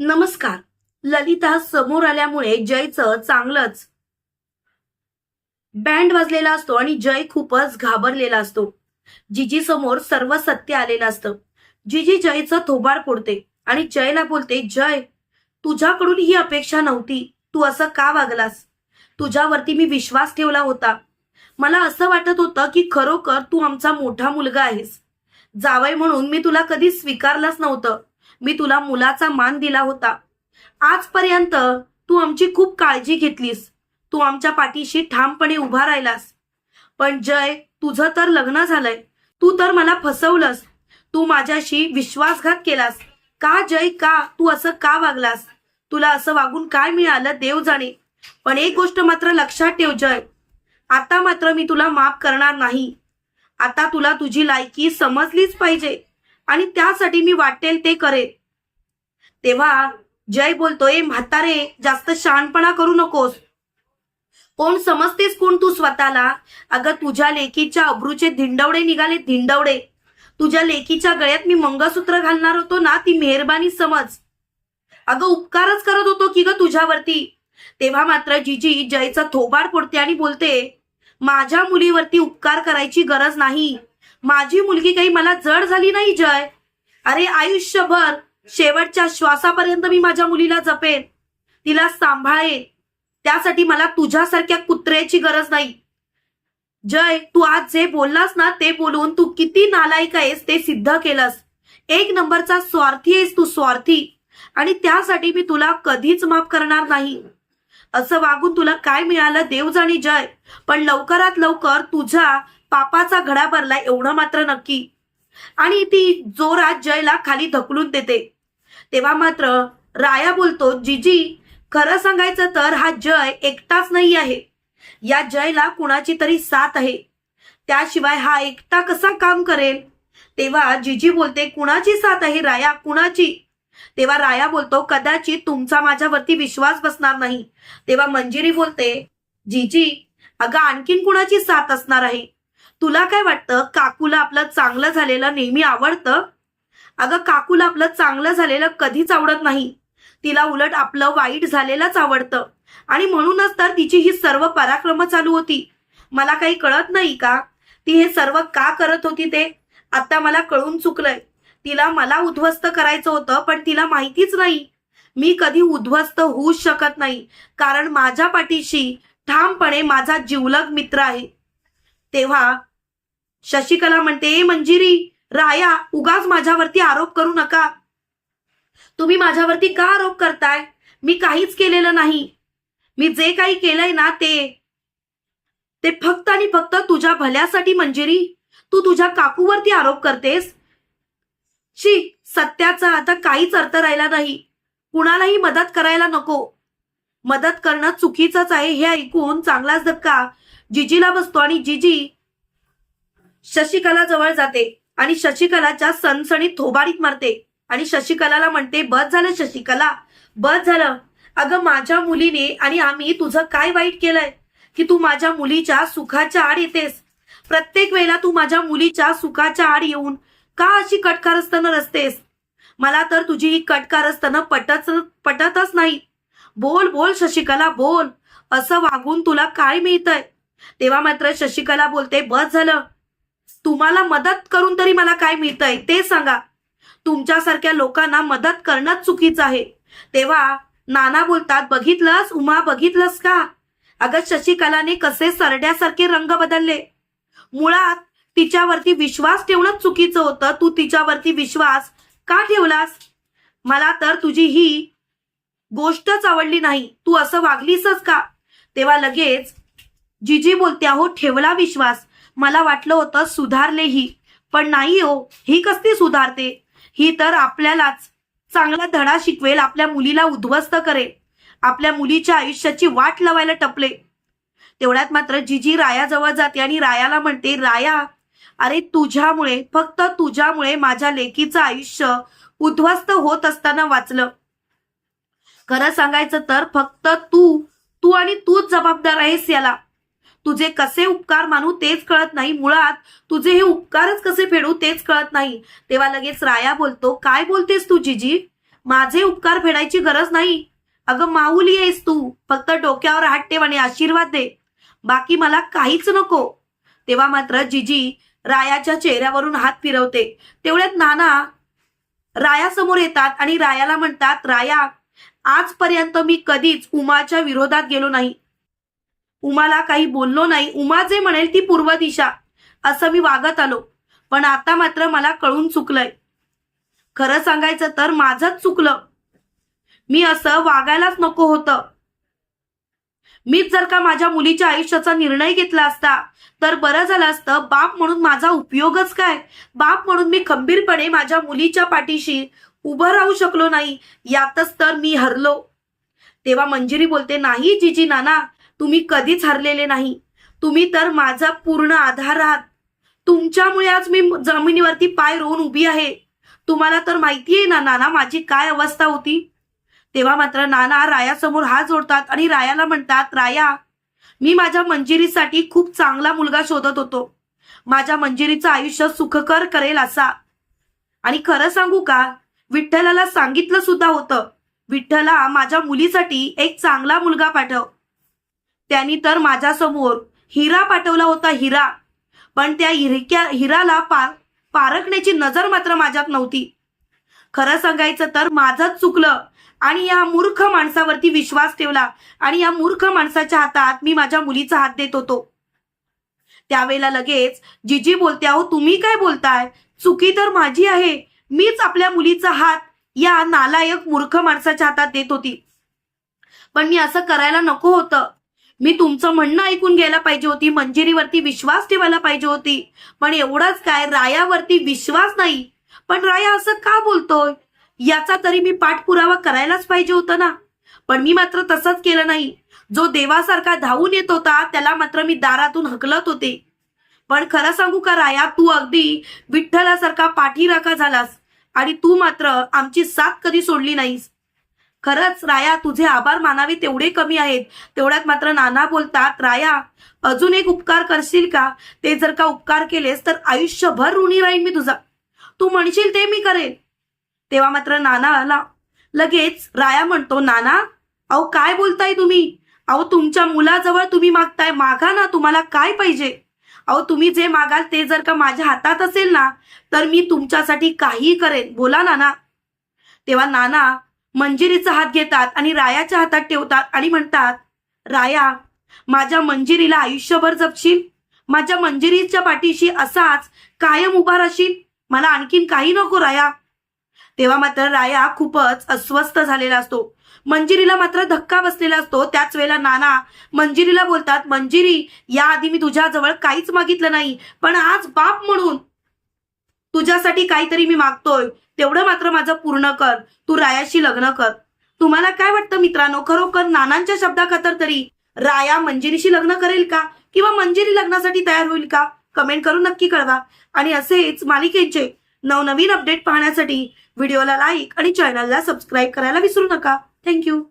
नमस्कार. ललिता समोर आल्यामुळे जयचं चांगलंच. बँड वाजलेला असतो आणि जय खूपच घाबरलेला असतो. जिजी समोर सर्व सत्य आलेलं असतं. जिजी जयचं थोबाड फोडते आणि जयला बोलते जय तुझ्याकडून ही अपेक्षा नव्हती. तू असं का वागलास? तुझ्यावरती मी विश्वास ठेवला होता. मला असं वाटत होतं की खरोखर तू आमचा मोठा मुलगा आहेस. जावय म्हणून मी तुला कधी स्वीकारलंच नव्हतं. मी तुला मुलाचा मान दिला होता. आजपर्यंत तू आमची खूप काळजी घेतलीस. तू आमच्या पाठीशी ठामपणे उभा राहिलास. पण जय तुझं तर लग्न झालंय. तू तर मला फसवलंस. तू माझ्याशी विश्वासघात केलास. का जय का तू असं का वागलास? तुला असं वागून काय मिळालं देव जाणे पण एक गोष्ट मात्र लक्षात ठेव जय. आता मात्र मी तुला माफ करणार नाही. आता तुला तुझी लायकी समजलीच पाहिजे. आणि त्यासाठी मी वाटेल ते करेन तेव्हा जय बोलतोय म्हातारे जास्त शहाणपणा करू नकोस. कोण समजतेस कोण तू स्वतःला? अगं तुझ्या लेकीच्या अब्रूचे धिंडवडे निघाले धिंडवडे. तुझ्या लेकीच्या गळ्यात मी मंगळसूत्र घालणार होतो ना ती मेहरबानी समज. अगं उपकारच करत होतो की ग तुझ्यावरती? तेव्हा मात्र जिजी जयचा थोबाड फोडते आणि बोलते माझ्या मुलीवरती उपकार करायची गरज नाही. माझी मुलगी काही मला जड झाली नाही जय. अरे आयुष्यभर शेवटच्या श्वासापर्यंत मी माझ्या मुलीला जपेन. तिला सांभाळेन. त्यासाठी मला तुझ्यासारख्या कुत्र्याची गरज नाही. जय तू आज जे बोललास ना ते बोलून तू किती नालायक आहेस ते सिद्ध केलंस. एक नंबरचा स्वार्थी आहेस तू स्वार्थी. आणि त्यासाठी मी तुला कधीच माफ करणार नाही. असं वागून तुला काय मिळालं देव जाणी जय. पण लवकरात लवकर तुझा पापाचा घडा भरला एवढं मात्र नक्की. आणि ती जोरात जयला खाली ढकलून देते. तेव्हा मात्र राया बोलतो जिजी खरं सांगायचं तर हा जय एकटाच नाही आहे. या जयला कुणाची तरी साथ आहे. त्याशिवाय हा एकटा कसा काम करेल? तेव्हा जिजी बोलते कुणाची साथ आहे राया? कुणाची? तेव्हा राया बोलतो कदाचित तुमचा माझ्यावरती विश्वास बसणार नाही. तेव्हा मंजिरी बोलते जीजी अगं आणखीन कुणाची साथ असणार आहे? तुला काय वाटतं? काकूला आपलं चांगलं झालेलं नेहमी आवडतं? अगं काकूला आपलं चांगलं झालेलं कधीच आवडत नाही. तिला उलट आपलं वाईट झालेलंच आवडतं. आणि म्हणूनच तर तिची ही सर्व पराक्रम चालू होती. मला काही कळत नाही का? ती हे सर्व का करत होती ते? आता मला कळून चुकलंय. तिला मला उद्ध्वस्त करायचं होतं पण तिला माहितीच नाही. मी कधी उद्ध्वस्त होऊच शकत नाही कारण माझ्या पाठीशी ठामपणे माझा जिवलग मित्र आहे. तेव्हा शशिकला म्हणते "ए मंजिरी राया उगाच माझ्यावरती आरोप करू नका. तुम्ही माझ्यावरती का आरोप करताय? मी काहीच केलेलं नाही. मी जे काही केलंय ना ते. ते फक्त आणि फक्त तुझ्या भल्यासाठी मंजिरी. तू तुझ्या काकूवरती आरोप करतेस? शी सत्याचा आता काहीच अर्थ राहिला नाही. कुणालाही मदत करायला नको. मदत करणं चुकीचंच आहे हे ऐकून चांगलाच धक्का. जिजीला बसतो आणि जिजी शशिकला जवळ जाते आणि शशिकलाच्या सणसणीत थोबाडीत मारते आणि शशिकलाला म्हणते बस झालं शशिकला बस झालं. अगं माझ्या मुलीने आणि आम्ही तुझं काय वाईट केलंय? की तू माझ्या मुलीच्या सुखाच्या आड येतेस. प्रत्येक वेळेला तू माझ्या मुलीच्या सुखाच्या आड येऊन का अशी कटकारस्थानं रचतेस? मला तर तुझी ही कटकारस्थानं पटत पटतच नाही. बोल बोल शशिकला बोल. असं वागून तुला काय मिळतंय? तेव्हा मात्र शशिकला बोलते बस झालं. तुम्हाला मदत करून तरी मला काय मिळतंय ते सांगा. तुमच्यासारख्या लोकांना मदत करणंच चुकीचं आहे. तेव्हा नाना बोलतात बघितलंस? उमा बघितलंस का? अगं शशिकलाने कसे सरड्यासारखे रंग बदलले. मुळात तिच्यावरती विश्वास ठेवणं चुकीचं होतं. तू तिच्यावरती विश्वास का ठेवलास? मला तर तुझी ही गोष्टच आवडली नाही. तू असं वागलीसच का? तेव्हा लगेच जिजी बोलते अहो ठेवला विश्वास. मला वाटलं होतं सुधारलेही पण नाही हो ही कसली सुधारते? ही तर आपल्यालाच चांगला धडा शिकवेल आपल्या मुलीला उद्ध्वस्त करेल आपल्या मुलीच्या आयुष्याची वाट लावायला टपले. तेवढ्यात मात्र जिजी रायाजवळ जाते आणि रायाला म्हणते राया अरे तुझ्यामुळे फक्त तुझ्यामुळे माझ्या लेकीचं आयुष्य उद्ध्वस्त होत असताना वाचलं. खरं सांगायचं तर फक्त तू तू आणि तूच जबाबदार आहेस याला. तुझे कसे उपकार मानू तेच कळत नाही मुळात. तुझे हे उपकारच कसे फेडू तेच कळत नाही. तेव्हा लगेच राया बोलतो काय बोलतेस तू जिजी? माझे उपकार फेडायची गरज नाही. अगं माऊली आहेस तू. फक्त डोक्यावर हात ठेव आणि आशीर्वाद दे. बाकी मला काहीच नको. तेव्हा मात्र जिजी रायाच्या चेहऱ्यावरून हात फिरवते. तेवढ्यात नाना रायासमोर येतात आणि रायाला म्हणतात राया आजपर्यंत मी कधीच उमाच्या विरोधात गेलो नाही. उमाला काही बोललो नाही. उमा जे म्हणेल ती पूर्व दिशा. असं मी वागत आलो. पण आता मात्र मला कळून चुकलंय. खरं सांगायचं तर माझंच चुकलं. मी असं वागायलाच नको होतं. मीच जर का माझ्या मुलीच्या आयुष्याचा निर्णय घेतला असता तर बरं झालं असतं. बाप म्हणून माझा उपयोगच काय? बाप म्हणून मी खंबीरपणे माझ्या मुलीच्या पाठीशी उभं राहू शकलो नाही. यातच तर मी हरलो. तेव्हा मंजिरी बोलते नाही जिजी नाना तुम्ही कधीच हरलेले नाही. तुम्ही तर माझा पूर्ण आधार आहात. तुमच्यामुळे आज मी जमिनीवरती पाय रोवून उभी आहे. तुम्हाला तर माहिती आहे ना नाना माझी काय अवस्था होती? तेव्हा मात्र नाना रायासमोर हात जोडतात आणि रायाला म्हणतात राया मी माझ्या मंजिरीसाठी खूप चांगला मुलगा शोधत होतो. माझ्या मंजिरीचं आयुष्य सुखकर करेल असा. आणि खरं सांगू का? विठ्ठलाला सांगितलं सुद्धा होतं. विठ्ठला माझ्या मुलीसाठी एक चांगला मुलगा पाठव. त्यांनी तर माझ्यासमोर हिरा पाठवला होता हिरा. पण त्या हिरक्या हिराला पार पारखण्याची नजर मात्र माझ्यात नव्हती. खरं सांगायचं तर माझंच चुकलं आणि या मूर्ख माणसावरती विश्वास ठेवला आणि या मूर्ख माणसाच्या हातात मी माझ्या मुलीचा हात देत होतो. त्यावेळेला लगेच जिजी बोलते अहो तुम्ही काय बोलताय? चुकी तर माझी आहे. मीच आपल्या मुलीचा हात या नालायक मूर्ख माणसाच्या हातात देत होती. पण मी असं करायला नको होतं. मी तुमचं म्हणणं ऐकून घ्यायला पाहिजे होती मंजिरीवरती विश्वास ठेवायला पाहिजे होती. पण एवढंच काय रायावरती विश्वास नाही. पण राया असं का बोलतोय? याचा तरी मी पाठपुरावा करायलाच पाहिजे होतं ना. पण मी मात्र तसंच केलं नाही. जो देवासारखा धावून येत होता त्याला मात्र मी दारातून हकलत होते. पण खरं सांगू का राया तू अगदी विठ्ठलासारखा पाठीराखा झालास. आणि तू मात्र आमची साथ कधी सोडली नाहीस. खरंच राया तुझे आभार मानावे तेवढे कमी आहेत. तेवढ्यात मात्र नाना बोलतात राया अजून एक उपकार करशील का? ते जर का उपकार केलेस तर आयुष्यभर ऋणी राहीन मी तुझा. तू म्हणशील ते मी करेन. तेव्हा मात्र नाना आला लगेच राया म्हणतो नाना अहो काय बोलताय तुम्ही? अहो तुमच्या मुलाजवळ तुम्ही मागताय. मागा ना तुम्हाला काय पाहिजे? अहो तुम्ही जे मागाल ते जर का माझ्या हातात असेल ना तर मी तुमच्यासाठी काहीही करेन. बोला नाना. तेव्हा नाना मंजिरीचा हात घेतात आणि रायाच्या हातात ठेवतात आणि म्हणतात राया माझ्या मंजिरीला आयुष्यभर जपशील? माझ्या मंजिरीच्या पाठीशी असाच कायम उभा राहशील? मला आणखीन काही नको राया. तेव्हा मात्र राया खूपच अस्वस्थ झालेला असतो. मंजिरीला मात्र धक्का बसलेला असतो. त्याच वेळेला नाना मंजिरीला बोलतात मंजिरी याआधी मी तुझ्याजवळ काहीच मागितलं नाही पण आज बाप म्हणून तुझ्यासाठी काहीतरी मी मागतोय. तेवढं मात्र माझं पूर्ण कर. तू रायाशी लग्न कर. तुम्हाला काय वाटतं मित्रांनो? खरोखर नानांच्या शब्दाखातर तरी राया मंजिरीशी लग्न करेल का? किंवा मंजिरी लग्नासाठी तयार होईल का? कमेंट करून नक्की कळवा. आणि असेच मालिकेचे नवनवीन अपडेट पाहण्यासाठी व्हिडिओला लाईक आणि चॅनलला सबस्क्राईब करायला विसरू नका. थँक्यू.